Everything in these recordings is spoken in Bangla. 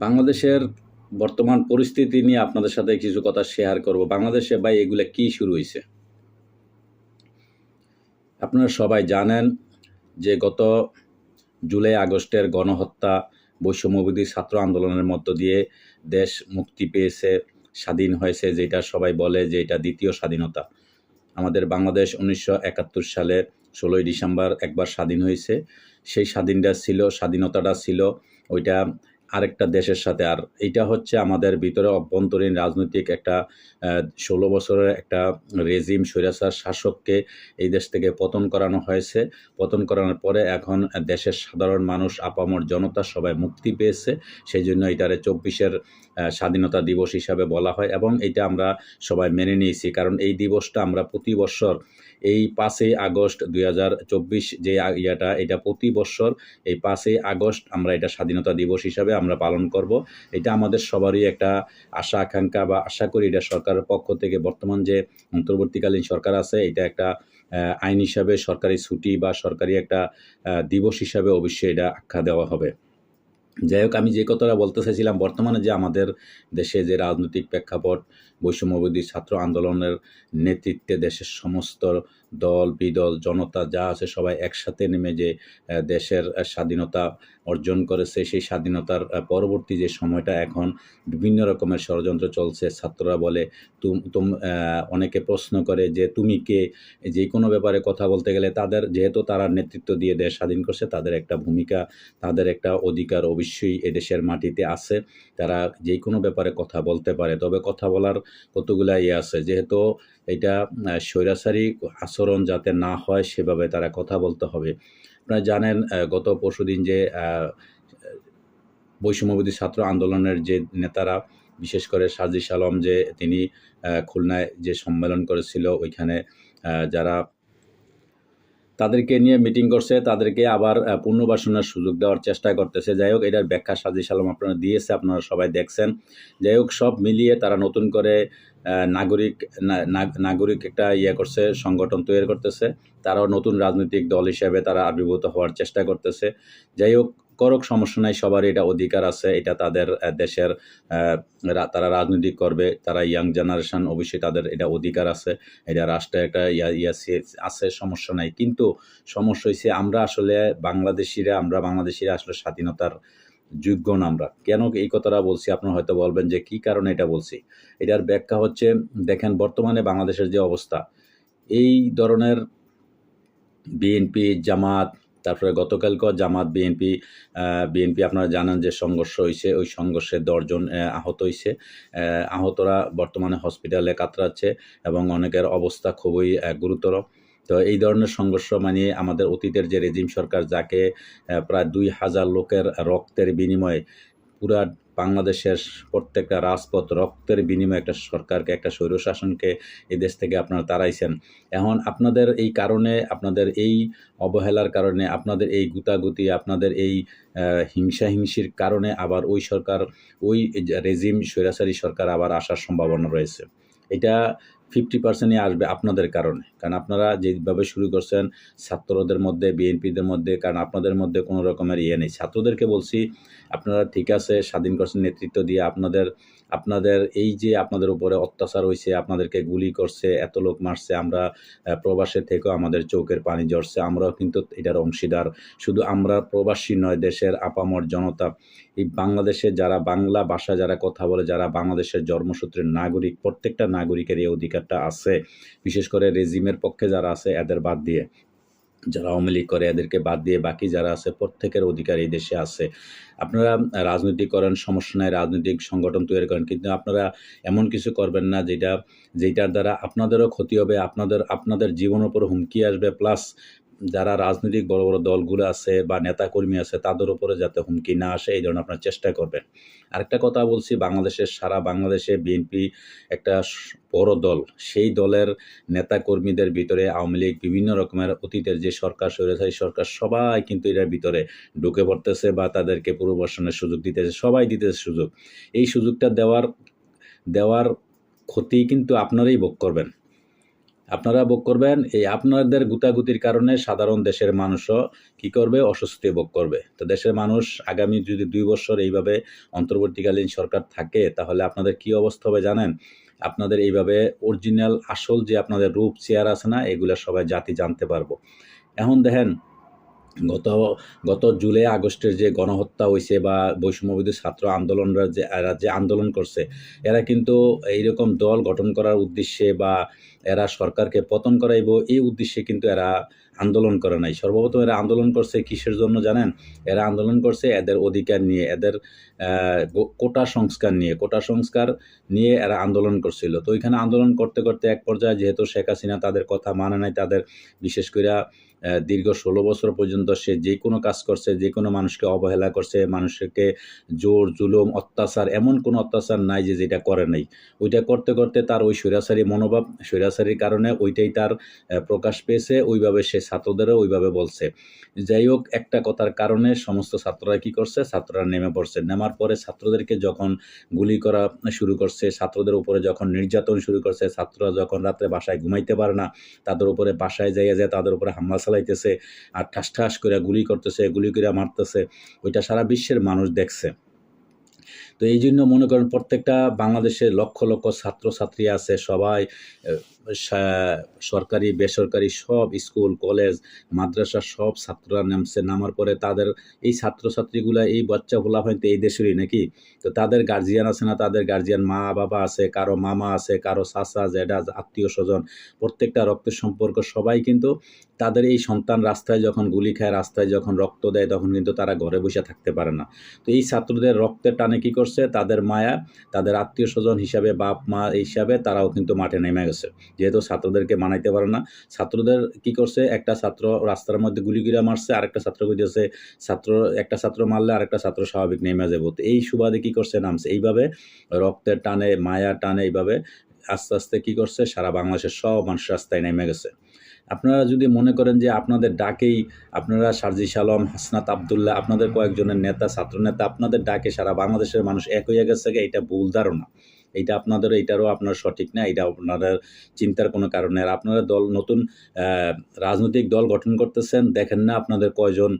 বাংলাদেশের বর্তমান পরিস্থিতি নিয়ে আপনাদের সাথে কিছু কথা শেয়ার করব। বাংলাদেশে ভাই, এগুলো কি শুরু হয়েছে আপনারা সবাই জানেন যে গত জুলাই, আগস্টের গণহত্যা বৈষম্যবিধি ছাত্র আন্দোলনের মধ্য দিয়ে দেশ মুক্তি পেয়েছে, স্বাধীন হয়েছে, যেটা সবাই বলে যে এটা দ্বিতীয় স্বাধীনতা। আমাদের বাংলাদেশ উনিশশো একাত্তর সালে ষোলোই ডিসেম্বর একবার স্বাধীন হয়েছে। সেই স্বাধীনটা ছিল, স্বাধীনতাটা ছিল, ওইটা আরেকটা দেশের সাথে। আর এইটা হচ্ছে আমাদের ভিতরে অভ্যন্তরীণ রাজনৈতিক একটা ষোলো বছরের একটা রেজিম স্বৈরাচার শাসককে এই দেশ থেকে পতন করানো হয়েছে। পতন করানোর পরে এখন দেশের সাধারণ মানুষ, আপামর জনতা সবাই মুক্তি পেয়েছে। সেই জন্য এটারে চব্বিশের স্বাধীনতা দিবস হিসাবে বলা হয় এবং এটা আমরা সবাই মেনে নিয়েছি। কারণ এই দিবসটা আমরা প্রতি বছর এই পাঁচই আগস্ট দুই হাজার চব্বিশ যে ইয়াটা, এটা প্রতি বছর এই পাঁচই আগস্ট আমরা এটা স্বাধীনতা দিবস হিসাবে আমরা পালন করব। এটা আমাদের সবারই একটা আশা, আকাঙ্ক্ষা বা আশা করি এটা সরকারের পক্ষ থেকে বর্তমান যে অন্তর্বর্তীকালীন সরকার আছে, এটা একটা আইন হিসাবে সরকারি ছুটি বা সরকারি একটা দিবস হিসাবে অবশ্যই এটা আখ্যা দেওয়া হবে। যাই হোক, আমি যে কথাটা বলতে চাইছিলাম, বর্তমানে যে আমাদের দেশে যে রাজনৈতিক প্রেক্ষাপট বৈষম্যবিধি ছাত্র আন্দোলনের নেতৃত্বে দেশের সমস্ত দল, বিদল, জনতা যা আছে সবাই একসাথে নেমে যে দেশের স্বাধীনতা অর্জন করেছে, সেই স্বাধীনতার পরবর্তী যে সময়টা এখন বিভিন্ন রকমের ষড়যন্ত্র চলছে। ছাত্ররা বলে, তুম অনেকে প্রশ্ন করে যে, তুমি কে? যে কোনো ব্যাপারে কথা বলতে গেলে তাদের, যেহেতু তারা নেতৃত্ব দিয়ে দেশ স্বাধীন করছে, তাদের একটা ভূমিকা, তাদের একটা অধিকার অবশ্যই এদেশের মাটিতে আছে। তারা যে কোনো ব্যাপারে কথা বলতে পারে। তবে কথা বলার কতগুলা ইয়ে আছে, যেহেতু এটা স্বৈরাচারী আচরণ যাতে না হয় সেভাবে তারা কথা বলতে হবে। আপনারা জানেন গত পরশুদিন যে বৈষম্যবাদী ছাত্র আন্দোলনের যে নেতারা, বিশেষ করে সাজিস আলম যে তিনি খুলনায় যে সম্মেলন করেছিল, ওইখানে যারা তাদেরকে নিয়ে মিটিং করছে, তাদেরকে আবার পুনর্বাসনের সুযোগ দেওয়ার চেষ্টা করতেছে। যাই হোক, এটার ব্যাখ্যা সাজি আলম আপনারা দিয়েছে, আপনারা সবাই দেখছেন। যাই হোক, সব মিলিয়ে তারা নতুন করে নাগরিক নাগরিক একটা ইয়ে করছে, সংগঠন তৈরি করতেছে। তারাও নতুন রাজনৈতিক দল হিসেবে তারা আবির্ভূত হওয়ার চেষ্টা করতেছে। যাই হোক করক সমস্যা নাই, সবার এটা অধিকার আছে, এটা তাদের দেশের তারা রাজনৈতিক করবে, তারা ইয়াং জেনারেশন অবশ্যই তাদের এটা অধিকার আছে, এটা রাষ্ট্রে একটা ইয়া ইয়া আছে, সমস্যা নাই, কিন্তু সমস্যা হয়েছে আমরা আসলে বাংলাদেশিরা, আমরা বাংলাদেশিরা আসলে স্বাধীনতার যোগ্য না আমরা। কেন এই কথাটা বলছি? আপনারা হয়তো বলবেন যে কি কারণে এটা বলছি? এটার ব্যাখ্যা হচ্ছে, দেখেন বর্তমানে বাংলাদেশের যে অবস্থা, এই ধরনের বিএনপি, জামাত তারপরে গতকালকে জামাত বিএনপি বিএনপি আপনারা জানান যে সংঘর্ষ হয়েছে ওই সংঘর্ষে দশজন আহত হয়েছে আহতরা বর্তমানে হসপিটালে কাতরাচ্ছে এবং অনেকের অবস্থা খুবই গুরুতর। তো এই ধরনের সংঘর্ষ মানে আমাদের অতীতের যে রেজিম সরকার, যাকে প্রায় দুই হাজার লোকের রক্তের বিনিময়ে পুরা বাংলাদেশের প্রত্যেকটা রাজপথ রক্তের বিনিময়ে একটা সরকারকে, একটা স্বৈরশাসনকে এই দেশ থেকে আপনারা তাড়াইছেন। এখন আপনাদের এই কারণে, আপনাদের এই অবহেলার কারণে, আপনাদের এই গুতাগুতি, আপনাদের এই হিংসা হিংসির কারণে আবার ওই সরকার, ওই রেজিম স্বৈরাচারী সরকার আবার আসার সম্ভাবনা রয়েছে। এটা ফিফটি পার্সেন্টই আসবে আপনাদের কারণে। কারণ আপনারা যেভাবে শুরু করছেন, ছাত্রদের মধ্যে, বিএনপিদের মধ্যে, কারণ আপনাদের মধ্যে কোনো রকমের ইয়ে নেই। ছাত্রদেরকে বলছি আপনারা ঠিক আছে, স্বাধীন করছেন নেতৃত্ব দিয়ে আপনাদের আপনাদের এই যে আপনাদের উপরে অত্যাচার হয়েছে আপনাদেরকে গুলি করছে, এত লোক মারছে, আমরা প্রবাসের থেকেও আমাদের চোখের পানি ঝরছে, আমরাও কিন্তু এটার অংশীদার। শুধু আমরা প্রবাসী নয়, দেশের আপামর জনতা, এই বাংলাদেশে যারা বাংলা ভাষা যারা কথা বলে, যারা বাংলাদেশের জন্মসূত্রের নাগরিক, প্রত্যেকটা নাগরিকের এই অধিকারটা আছে। বিশেষ করে রেজিমের পক্ষে যারা আছে, এদের বাদ দিয়ে। যারা আওয়ামী লীগ করে, এদেরকে বাদ দিয়ে বাকি যারা আছে, প্রত্যেকের অধিকার এই দেশে আছে। আপনারা রাজনীতি করেন, সমস্যা নাই, রাজনৈতিক সংগঠন তৈরি করেন, কিন্তু আপনারা এমন কিছু করবেন না যেটা যেটার দ্বারা আপনাদেরও ক্ষতি হবে, আপনাদের আপনাদের জীবনের উপর হুমকি আসবে প্লাস যারা রাজনৈতিক বড় বড় দলগুলো আছে বা নেতাকর্মী আছে, তাদের উপরে যাতে হুমকি না আসে, এই ধরনের আপনার চেষ্টা করবেন। আরেকটা কথা বলছি, বাংলাদেশের সারা বাংলাদেশে বিএনপি একটা বড় দল। সেই দলের নেতাকর্মীদের ভিতরে আওয়ামী লীগ বিভিন্ন রকমের অতীতের যে সরকার স্বৈরাচারী সরকার সবাই কিন্তু এটার ভিতরে ঢুকে পড়তেছে বা তাদেরকে পুনর্বাসনের সুযোগ দিতেছে, সবাই দিতেছে সুযোগ। এই সুযোগটা দেওয়ার দেওয়ার ক্ষতি কিন্তু আপনারাই ভোগ করবেন। আপনারা ভোগ করবেন, এই আপনাদের গুতাগুতির কারণে সাধারণ দেশের মানুষও কি করবে? অস্বস্তি ভোগ করবে। তো দেশের মানুষ আগামী যদি দুই বছর এইভাবে অন্তর্বর্তীকালীন সরকার থাকে, তাহলে আপনাদের কি অবস্থা হবে জানেন? আপনাদের এইভাবে অরিজিনাল, আসল যে আপনাদের রূপ চেয়ার আছে না, এগুলো সবাই জাতি জানতে পারব। এখন দেখেন গত গত জুলাই, আগস্টের যে গণহত্যা হয়েছে বা বৈষম্যবিধি ছাত্র আন্দোলনরা যে, এরা যে আন্দোলন করছে, এরা কিন্তু এইরকম দল গঠন করার উদ্দেশ্যে বা এরা সরকারকে পতন করাইব, এই উদ্দেশ্যে কিন্তু এরা আন্দোলন করে নাই। সর্বপ্রথম এরা আন্দোলন করছে কিসের জন্য জানেন? এরা আন্দোলন করছে এদের অধিকার নিয়ে, এদের কোটা সংস্কার নিয়ে, কোটা সংস্কার নিয়ে এরা আন্দোলন করছিল। তো ওইখানে আন্দোলন করতে করতে এক পর্যায়ে যেহেতু শেখ হাসিনা তাদের কথা মানে নাই, তাদের বিশেষ করে দীর্ঘ ষোলো বছর পর্যন্ত সে যে কোনো কাজ করছে, যে কোনো মানুষকে অবহেলা করছে, মানুষকে জোর, জুলুম, অত্যাচার, এমন কোনো অত্যাচার নাই যে যেটা করে নাই। ওইটা করতে করতে তার ওই স্বৈরাচারী মনোভাব, স্বৈরাচারীর কারণে ওইটাই তার প্রকাশ পেয়েছে। ওইভাবে সে ছাত্রদেরও ওইভাবে বলছে। যাই হোক, একটা কথার কারণে সমস্ত ছাত্ররা কি করছে? ছাত্ররা নেমে পড়ছে। নেমার পরে ছাত্রদেরকে যখন গুলি করা শুরু করছে, ছাত্রদের উপরে যখন নির্যাতন শুরু করছে, ছাত্ররা যখন রাত্রে বাসায় ঘুমাইতে পারে না, তাদের উপরে বাসায় যাইয়া যায়, তাদের উপরে হামলা চালাইতেছে আর ঠাস ঠাস করে গুলি করতেছে, গুলি করে মারতেছে, ওইটা সারা বিশ্বের মানুষ দেখছে। তো এই জন্য মনে করেন প্রত্যেকটা বাংলাদেশের লক্ষ লক্ষ ছাত্রছাত্রী আছে, সবাই সরকারি, বেসরকারি সব স্কুল, কলেজ, মাদ্রাসা সব ছাত্ররা নামছে। নামার পরে তাদের এই ছাত্রছাত্রীগুলা, এই বাচ্চা বলা হয়তো এই দেশেরই নাকি? তো তাদের গার্জিয়ান আছে না? তাদের গার্জিয়ান মা বাবা আছে, কারও মামা আছে, কারও চাচা, জেঠা, আত্মীয় স্বজন, প্রত্যেকটা রক্তের সম্পর্ক সবাই কিন্তু তাদের এই সন্তান রাস্তায় যখন গুলি খায়, রাস্তায় যখন রক্ত দেয়, তখন কিন্তু তারা ঘরে বসে থাকতে পারে না। তো এই ছাত্রদের রক্তের টানে কি করছে? তাদের মায়া, তাদের আত্মীয় স্বজন হিসাবে বাপ মা হিসাবে তারাও কিন্তু মাঠে নেমে গেছে। যেহেতু ছাত্রদেরকে মানাইতে পারে না, ছাত্রদের কি করছে? একটা ছাত্র রাস্তার মধ্যে গুলি করে মারছে, আরেকটা ছাত্র কইতেছে, ছাত্র, একটা ছাত্র মারলে আরেকটা ছাত্র স্বাভাবিক নেমে যাব তো এই সুবাদে কি করছে নামছে? এইভাবে রক্তের টানে মায়া টানে এইভাবে আস্তে আস্তে কি করছে? সারা বাংলাদেশের সব মানুষ রাস্তায় নেমে গেছে। আপনারা যদি মনে করেন যে আপনাদের ডাকেই, আপনারা সার্জিস আলম, হাসনাত আবদুল্লাহ, আপনাদের কয়েকজনের নেতা ছাত্র নেতা আপনাদের ডাকে সারা বাংলাদেশের মানুষ এক হয়ে গেছে, এটা ভুল ধারণা। এইটা আপনাদের এটারও আপনার সঠিক না এটা আপনাদের চিন্তার কোনো কারণ আর আপনারা দল, নতুন রাজনৈতিক দল গঠন করতেছেন, দেখেন না আপনাদের কয়জন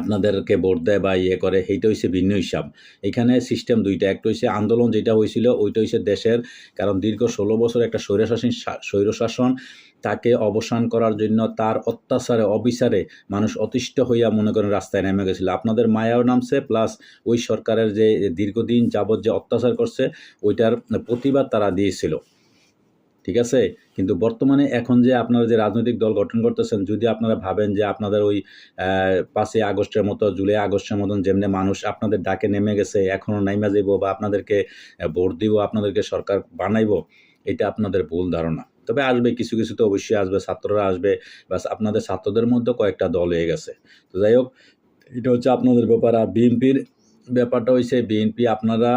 আপনাদেরকে ভোট দেয় বা ইয়ে করে, সেইটা হচ্ছে ভিন্ন হিসাব। এখানে সিস্টেম দুইটা, একটা হচ্ছে আন্দোলন যেটা হয়েছিল ওইটা হচ্ছে দেশের, কারণ দীর্ঘ ষোলো বছর একটা স্বৈরশাসন স্বৈরশাসন তাকে অবসান করার জন্য তার অত্যাচারে, অবিচারে মানুষ অতিষ্ঠ হইয়া মনে করেন রাস্তায় নেমে গেছিল। আপনাদের মায়াও নামছে, প্লাস ওই সরকারের যে দীর্ঘদিন যাবৎ যে অত্যাচার করছে, ওইটার প্রতিবাদ তারা দিয়েছিল। ঠিক আছে? কিন্তু বর্তমানে এখন যে আপনারা যে রাজনৈতিক দল গঠন করতেছেন, যদি আপনারা ভাবেন যে আপনাদের ওই পাঁচই আগস্টের মতো, জুলাই আগস্টের মতন যেমনি মানুষ আপনাদের ডাকে নেমে গেছে, এখনও নাইমা যাইব বা আপনাদেরকে ভোট দিব, আপনাদেরকে সরকার বানাইবো, এটা আপনাদের ভুল ধারণা। তবে আসবে, কিছু কিছু তো অবশ্যই আসবে, ছাত্ররা আসবে। বাস আপনাদের ছাত্রদের মধ্যে কয়েকটা দল হয়ে গেছে। তো যাই হোক, এটা হচ্ছে আপনাদের ব্যাপার। আর বিএনপির ব্যাপারটা হয়েছে বিএনপি আপনারা,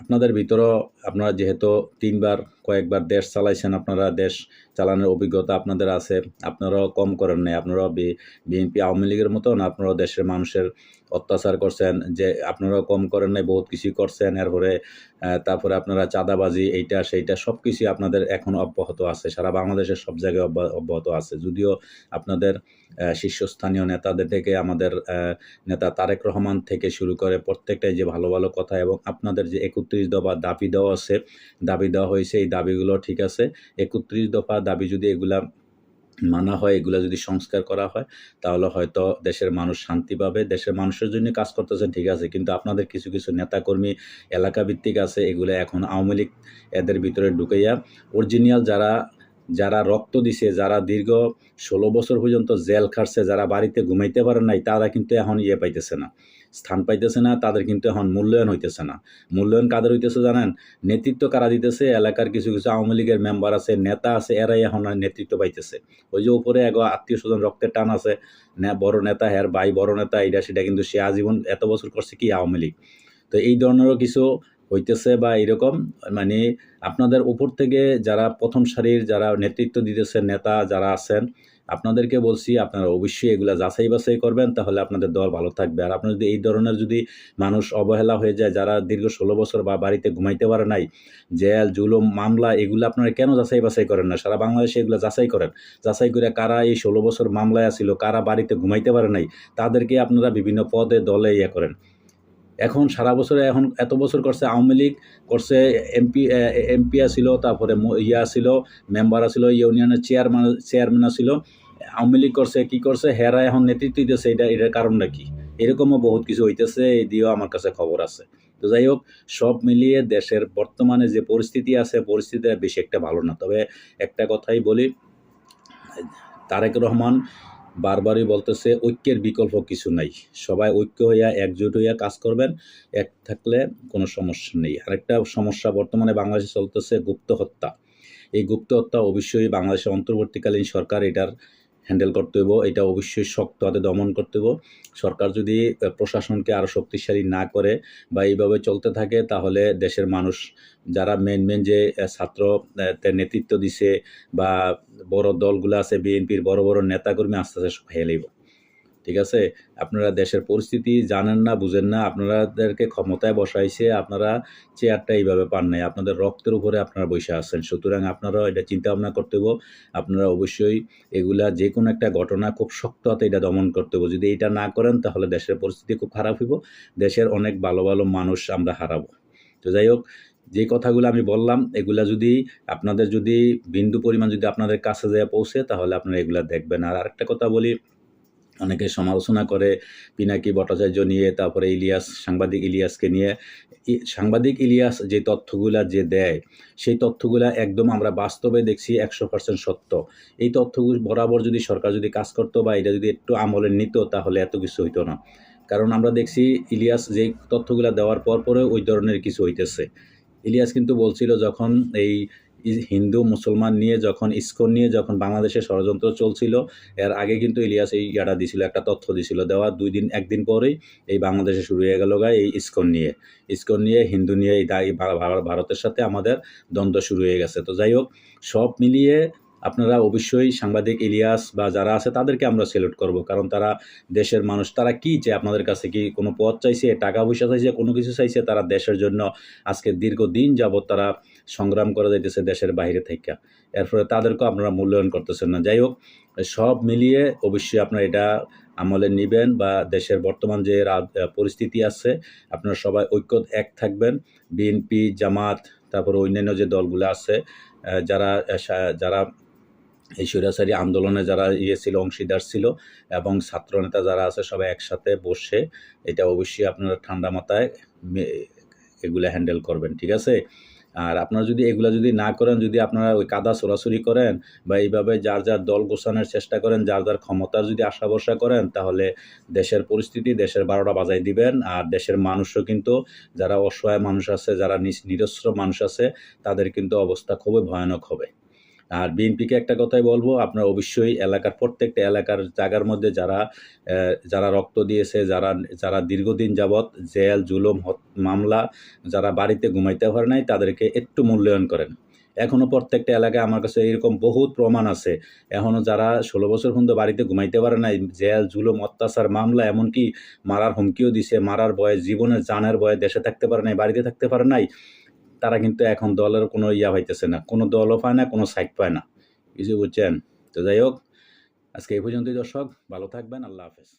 আপনাদের ভিতরও আপনারা যেহেতু তিনবার, কয়েকবার দেশ চালাইছেন, আপনারা দেশ চালানোর অভিজ্ঞতা আপনাদের আছে। আপনারাও কম করেন নাই, আপনারাও বিএনপি আওয়ামী লীগের মতন, আপনারাও দেশের মানুষের অত্যাচার করছেন, যে আপনারাও কম করেন নাই, বহুত কিছুই করছেন, এরপরে তারপরে আপনারা চাঁদাবাজি, এইটা, সেইটা সব কিছুই আপনাদের এখন অব্যাহত আছে। সারা বাংলাদেশের সব জায়গায় অব্যা- অব্যাহত আছে। যদিও আপনাদের শীর্ষস্থানীয় নেতাদের থেকে, আমাদের নেতা তারেক রহমান থেকে শুরু করে প্রত্যেকটাই যে ভালো ভালো কথা এবং আপনাদের যে একত্রিশ দফা দাবি দেওয়া আছে, দাবি দেওয়া হয়েছে, এই দাবিগুলো ঠিক আছে। একত্রিশ দফা দাবি যদি এগুলা মানা হয়, এগুলা যদি সংস্কার করা হয়, তাহলে হয়তো দেশের মানুষ শান্তি পাবে, দেশের মানুষের জন্য কাজ করতেছেন, ঠিক আছে। কিন্তু আপনাদের কিছু কিছু নেতাকর্মী এলাকা ভিত্তিক আছে, এগুলো এখন আওয়ামী লীগ এদের ভিতরে ঢুকাইয়া অরিজিনাল যারা যারা রক্ত দিছে, যারা দীর্ঘ ষোলো বছর পর্যন্ত জেল খাটছে, যারা বাড়িতে ঘুমাইতে পারে নাই, তারা কিন্তু এখন ইয়ে পাইতেছে না। স্থান পাইতেছে না, তাদের কিন্তু এখন মূল্যায়ন হইতেছে না। মূল্যায়ন কাদের হইতেছে জানেন? নেতৃত্ব কারা দিতেছে? এলাকার কিছু কিছু আওয়ামী লীগের মেম্বার আছে, নেতা আছে, এরাই এখন নেতৃত্ব পাইতেছে। ওই যে উপরে এক আত্মীয় স্বজন রক্তের টান আছে বড় নেতা হ্যার ভাই, বড় নেতা এটা সেটা কিন্তু সে আজীবন এত বছর করছে কি আওয়ামী লীগ? তো এই ধরনেরও কিছু হইতেছে বা এরকম মানে আপনাদের উপর থেকে যারা প্রথম সারির যারা নেতৃত্ব দিতেছে, নেতা যারা আছেন আপনাদেরকে বলছি, আপনারা অবশ্যই এগুলা যাচাই বাছাই করবেন, তাহলে আপনাদের দল ভালো থাকবে। আর আপনার যদি এই ধরনের যদি মানুষ অবহেলা হয়ে যায়, যারা দীর্ঘ ষোলো বছর বা বাড়িতে ঘুমাইতে পারে নাই, জেল, জুলুম, মামলা, এগুলো আপনারা কেন যাচাই বাছাই করেন না? সারা বাংলাদেশে এগুলো যাচাই করেন। যাচাই করে কারা এই ষোলো বছর মামলায় আসিল কারা বাড়িতে ঘুমাইতে পারে নাই, তাদেরকে আপনারা বিভিন্ন পদে, দলে ইয়ে করেন। এখন সারা বছরে, এখন এত বছর করছে আওয়ামী লীগ, করছে এমপি এমপি ছিল তারপরে ইয়া ছিল মেম্বার ছিল ইউনিয়নের চেয়ারম্যান চেয়ারম্যান ছিল আওয়ামী লীগ করছে, কি করছে, হেরা এখন নেতৃত্ব দিতেছে, এটা, এটার কারণটা কি? এরকমও বহুত কিছু হইতেছে, এই দিয়েও আমার কাছে খবর আছে। তো যাই হোক, সব মিলিয়ে দেশের বর্তমানে যে পরিস্থিতি আছে, পরিস্থিতি বেশি একটা ভালো না। তবে একটা কথাই বলি, তারেক রহমান বারবারই বলতেছে, ঐক্যের বিকল্প কিছু নাই। সবাই ঐক্য হইয়া একজোট হইয়া কাজ করবেন, এক থাকলে কোনো সমস্যা নেই। আরেকটা সমস্যা, বর্তমানে বাংলাদেশে চলতেছে গুপ্ত হত্যা। এই গুপ্ত হত্যা অবশ্যই বাংলাদেশের অন্তর্বর্তীকালীন সরকার এটার হ্যান্ডেল করতে হইব, এটা অবশ্যই শক্ত হাতে দমন করতে হইব। সরকার যদি প্রশাসনকে আরও শক্তিশালী না করে বা এইভাবে চলতে থাকে, তাহলে দেশের মানুষ, যারা মেন মেন যে ছাত্র নেতৃত্ব দিছে বা বড় দলগুলো আছে, বিএনপির বড় বড় নেতাকর্মী আস্তে আস্তে সব খেয়ে লইব ঠিক আছে? আপনারা দেশের পরিস্থিতি জানেন না, বুঝেন না, আপনারাদেরকে ক্ষমতায় বসাইছে, আপনারা চেয়ারটা এইভাবে পান নাই, আপনাদের রক্তের উপরে আপনারা বসে আছেন। সুতরাং আপনারা এটা চিন্তা ভাবনা করতে হব আপনারা অবশ্যই এগুলা যে কোনো একটা ঘটনা খুব শক্ত হাতে এটা দমন করতে হবে যদি এটা না করেন, তাহলে দেশের পরিস্থিতি খুব খারাপ হইব, দেশের অনেক ভালো ভালো মানুষ আমরা হারাবো। তো যাই হোক, যে কথাগুলো আমি বললাম, এগুলা যদি আপনাদের যদি বিন্দু পরিমাণ যদি আপনাদের কাছে যায় পৌঁছে, তাহলে আপনারা এগুলা দেখবেন। আর আরেকটা কথা বলি অনেকে সমালোচনা করে, পিনাকি ভট্টাচার্য নিয়ে, তারপরে ইলিয়াস, সাংবাদিক ইলিয়াসকে নিয়ে। সাংবাদিক ইলিয়াস যে তথ্যগুলা যে দেয়, সেই তথ্যগুলা একদম আমরা বাস্তবে দেখছি একশো পার্সেন্ট সত্য। এই তথ্যগুলো বরাবর যদি সরকার যদি কাজ করতো বা এটা যদি একটু আমলে নিত, তাহলে এত কিছু হইতো না। কারণ আমরা দেখছি ইলিয়াস যে তথ্যগুলা দেওয়ার পর পরে ওই ধরনের কিছু হইতেছে। ইলিয়াস কিন্তু বলছিল যখন এই হিন্দু, মুসলমান নিয়ে যখন, ইসকন নিয়ে যখন বাংলাদেশে ষড়যন্ত্র চলছিল, এর আগে কিন্তু ইলিয়াস এই ইয়াটা দিছিল, একটা তথ্য দিছিল দেওয়া দুই দিন, একদিন পরেই এই বাংলাদেশে শুরু হয়ে গেল গা এই ইসকন নিয়ে। ইসকন নিয়ে, হিন্দু নিয়ে এই ভারতের সাথে আমাদের দ্বন্দ্ব শুরু হয়ে গেছে। তো যাই হোক, সব মিলিয়ে আপনারা অবশ্যই সাংবাদিক ইলিয়াস বা যারা আছে তাদেরকে আমরা সিলেক্ট করব, কারণ তারা দেশের মানুষ, তারা কি চায়, আপনাদের কাছে কি কোনো পথ চাইছে, টাকা পয়সা চাইছে, কোনো কিছু চাইছে, তারা দেশের জন্য আজকে দীর্ঘদিন যাবৎ তারা সংগ্রাম করা যাইতেছে দেশের বাইরে থেকে। এর ফলে তাদেরকেও আপনারা মূল্যায়ন করতেছেন না। যাই হোক, সব মিলিয়ে অবশ্যই আপনারা এটা আমলে নেবেন বা দেশের বর্তমান যে পরিস্থিতি আছে, আপনারা সবাই ঐক্য এক থাকবেন। বিএনপি, জামাত, তারপর অন্যান্য যে দলগুলো আছে যারা যারা এই স্বৈরাচারী আন্দোলনে যারা ইয়ে ছিল, অংশীদার ছিল এবং ছাত্রনেতা যারা আছে, সবাই একসাথে বসে এটা অবশ্যই আপনারা ঠান্ডা মাথায় এগুলো হ্যান্ডেল করবেন। ঠিক আছে? আর আপনারা যদি এগুলো যদি না করেন, যদি আপনারা ওই কাদা সরাসরি করেন বা এইভাবে যার যার দল গোছানোর চেষ্টা করেন, যার যার ক্ষমতার যদি আশা ভরসা করেন, তাহলে দেশের পরিস্থিতি দেশের বারোটা বাজাই দিবেন। আর দেশের মানুষও কিন্তু, যারা অসহায় মানুষ আছে, যারা নিজ নিরস্ত্র মানুষ আছে, তাদের কিন্তু অবস্থা খুবই ভয়ানক হবে। আর বিএনপিকে একটা কথাই বলব, আপনারা অবশ্যই এলাকার প্রত্যেকটা এলাকার জায়গার মধ্যে যারা যারা রক্ত দিয়েছে, যারা যারা দীর্ঘদিন যাবৎ জেল, জুলুম মামলা যারা বাড়িতে ঘুমাইতে পারে নাই, তাদেরকে একটু মূল্যায়ন করেন। এখনও প্রত্যেকটা এলাকায় আমার কাছে এরকম বহুত প্রমাণ আছে। এখনও যারা ষোলো বছর পর্যন্ত বাড়িতে ঘুমাইতে পারে নাই, জেল, জুলুম, অত্যাচার, মামলা, এমনকি মারার হুমকিও দিছে, মারার ভয়ে, জীবনের জানের ভয়ে দেশে থাকতে পারে নাই, বাড়িতে থাকতে পারে নাই তারা কিন্তু এখন দলের কোনো ইয়া হইতেছে না, কোনো দলও পায় না, কোনো সাইট পায় না। কিছু বুঝছেন? তো যাই হোক, আজকে এই পর্যন্তই দর্শক, ভালো থাকবেন, আল্লাহ হাফেজ।